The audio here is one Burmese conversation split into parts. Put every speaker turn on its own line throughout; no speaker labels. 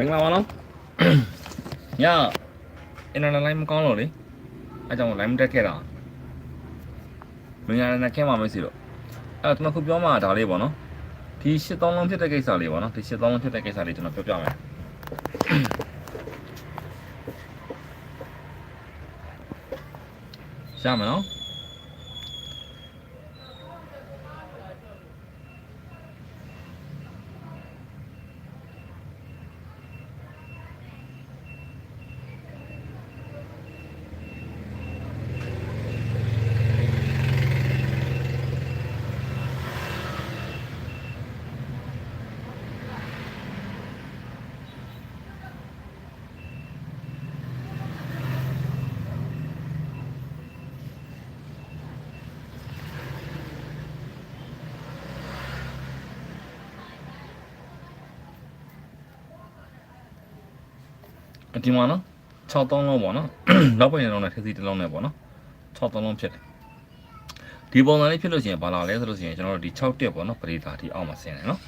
မင်္ဂလာပါနော်ညအင်တာနက်လိုင်းမကောင်းလို့လေအဲကြောင့်လိုင်းမတက်ခဲ့တာမင်္ဂလာနဲ့ခဲမှာမရှိတော့အဲ့တော့ကျွန်တော်ခုပြောမှာဒါလေးပေါ့နော်ဒီ8000လုံးဖြစ်တဲ့ကိစ္စလေးပေါ့နော်ဒီ8000လုံးဖြစ်တဲ့ကိစ္စလေးကျွန်တော်ပြောပြမယ်ရှာမယ်နော် ဒီမှာနော်63လုံးပေါ့နော်နောက်ပိုင်းလုံးနဲ့ထက်စီတစ်လုံးနဲ့ပေါ့နော်63လုံးဖြစ်တယ်ဒီပုံစံလေးဖြစ်လို့ရှိရင်ဘာလာလဲဆိုလို့ရှိရင်ကျွန်တော်တို့ဒီ6တက်ပေါ့နော်ပရိသာဒီအောက်မှာဆင်းတယ်နော်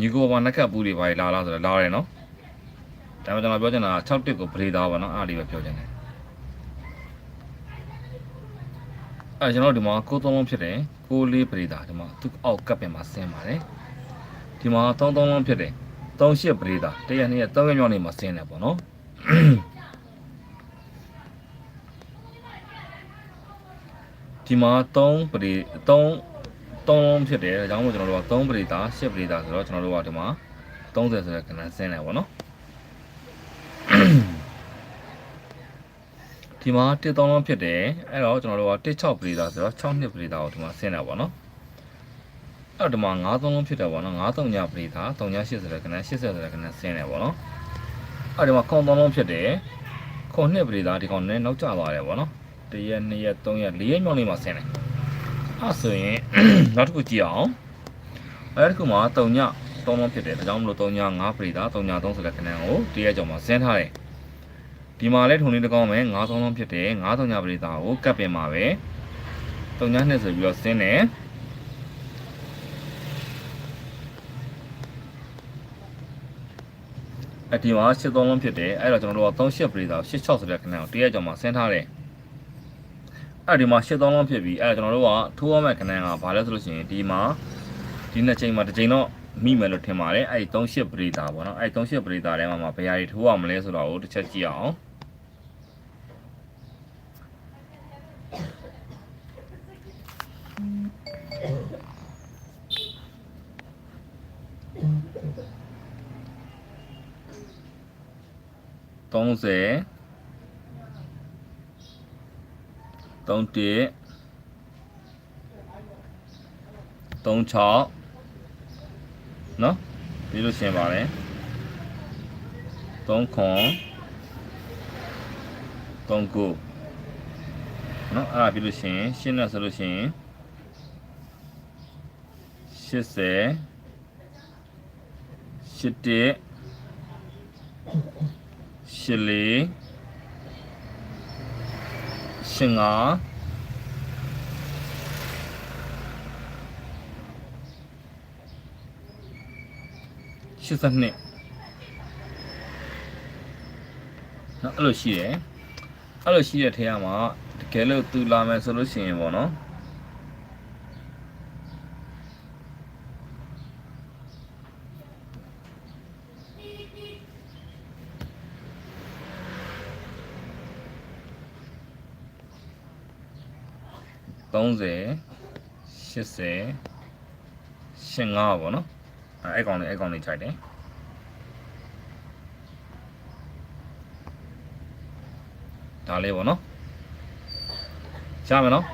ညီကိုဘာနက်ကပ်ပူးတွေပါလာလားဆိုတော့လာတယ်နော်ဒါပေမဲ့ကျွန်တော်ပြောချင်တာ6တက်ကိုပရိသာပေါ့နော်အားလေးပဲပြောချင်တယ်အဲကျွန်တော်ဒီမှာ9သုံးလုံးဖြစ်တယ်9လေးပရိသာဒီမှာသူ့အောက်ကပ်ပင်မှာဆင်းပါတယ်ဒီမှာ3သုံးလုံးဖြစ်တယ်3ရှစ်ပရိသာတရက်နှစ်ရက်3ရက်မြောက်နေမှာဆင်းတယ်ပေါ့နော် ဒီမှာ3ပရိ3 3လုံးဖြစ်တယ်ဒါကြောင့်မို့ကျွန်တော်တို့က3ပရိသာ10ပရိသာဆိုတော့ကျွန်တော်တို့ကဒီမှာ30ဆိုတဲ့ကဏ္ဍဆင်းတယ်ပေါ့နော်ဒီမှာ1 3လုံးဖြစ်တယ်အဲ့တော့ကျွန်တော်တို့က1 6ပရိသာဆိုတော့6နှစ်ပရိသာကိုဒီမှာဆင်းတယ်ပေါ့နော်အဲ့တော့ဒီမှာ9 3လုံးဖြစ်တယ်ပေါ့နော်9 3ညပရိသာ3ည8ဆိုတဲ့ကဏ္ဍ80ဆိုတဲ့ကဏ္ဍဆင်းတယ်ပေါ့နော် အဲ့ဒီမှာခုံ3လုံးဖြစ်တယ်ခုံနှစ်ပရိသာဒီကောင်နဲ့နောက်ကျသွားတယ်ပေါ့နော်1ရက်2ရက်3ရက်4ရက်မြောက်နေမှာဆင်းတယ်အဲ့ဆိုရင်နောက်တစ်ခုကြည့်အောင်အဲ့ဒီခုမှာ3ည3လုံးဖြစ်တယ်ဒါကြောင့်မလို့3ည5ပရိသာ3ည3ဆိုတဲ့ခဏကိုတရက်ကြောင်မှာဆင်းထားတယ်ဒီမှာလည်းထုံလေးတစ်ကောင်းမယ်5 3လုံးဖြစ်တယ်5 3ညပရိသာကိုကပ်ပင်မှာပဲ3ည2ဆိုပြီးတော့ဆင်းတယ် အဒီမှာ8 3လုံးဖြစ်တယ်အဲ့တော့ကျွန်တော်တို့က3 8ပရိသာ8 6ဆိုတဲ့ခဏကိုတရက်ကြောင်မှာဆင်းထားတယ်အဲ့ဒီမှာရှစ်သောင်းလုံးဖြစ်ပြီအဲ့ဒါကျွန်တော်တို့ကထိုးရမယ့်ခဏကဘာလဲဆိုလို့ရှိရင်ဒီမှာဒီနှစ်ချိန်မှာတစ်ချိန်တော့မိမယ်လို့ထင်ပါတယ်အဲ့ဒီ38ပရိသာပေါ့နော်အဲ့ဒီ38ပရိသာထဲမှာမှာဘယ်ဟာတွေထိုးရမလဲဆိုတော့ကိုတစ်ချက်ကြည့်အောင် 30 3တစ်36နော်ပြီးလို့ရှင်းပါတယ်3ခွန်3ကိုနော်အဲ့ဒါပြီးလို့ရှင်းရှင်းနေဆိုလို့ရှင်း80 8 တစ်8လေးရှင်ငါရှစ်စနစ်နော်အဲ့လိုရှိတယ်အဲ့လိုရှိတဲ့ထဲမှာတကယ်လို့သူလာမယ်ဆိုလို့ရှိရင်ပေါ့နော် 30 80 85ပေါ့နော်အဲအဲ့ကောင်လေးအဲ့ကောင်လေးခြိုက်တယ်ဒါလေးပေါ့နော်ရမယ်နော်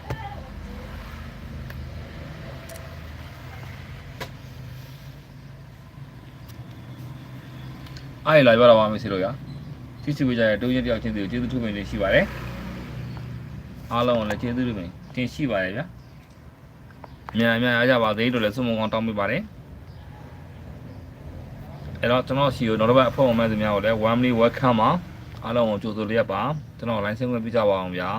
အဲ့လာပြောတော့ပါမယ်စီလို့ရကြည့်စီဝကြရတူရင်တယောက်ချင်းစီကိုကျေးဇူးထုပင်လေးရှိပါတယ်အားလုံးလည်းကျေးဇူးထုပင် တင်ရှိပါတယ်ဗျာအများအများအားကြပါသေးလို့လည်းဆုမွန်ကောင်းတောင်းပေးပါတယ်အဲ့တော့ကျွန်တော်ရှိရနောက်တစ်ပတ်အဖို့အမှန်စများကိုလည်း one minute welcome ပါအားလုံးကိုကြိုဆိုလျက်ပါကျွန်တော် line ဆင်းခွင့်ပြကြပါအောင်ဗျာ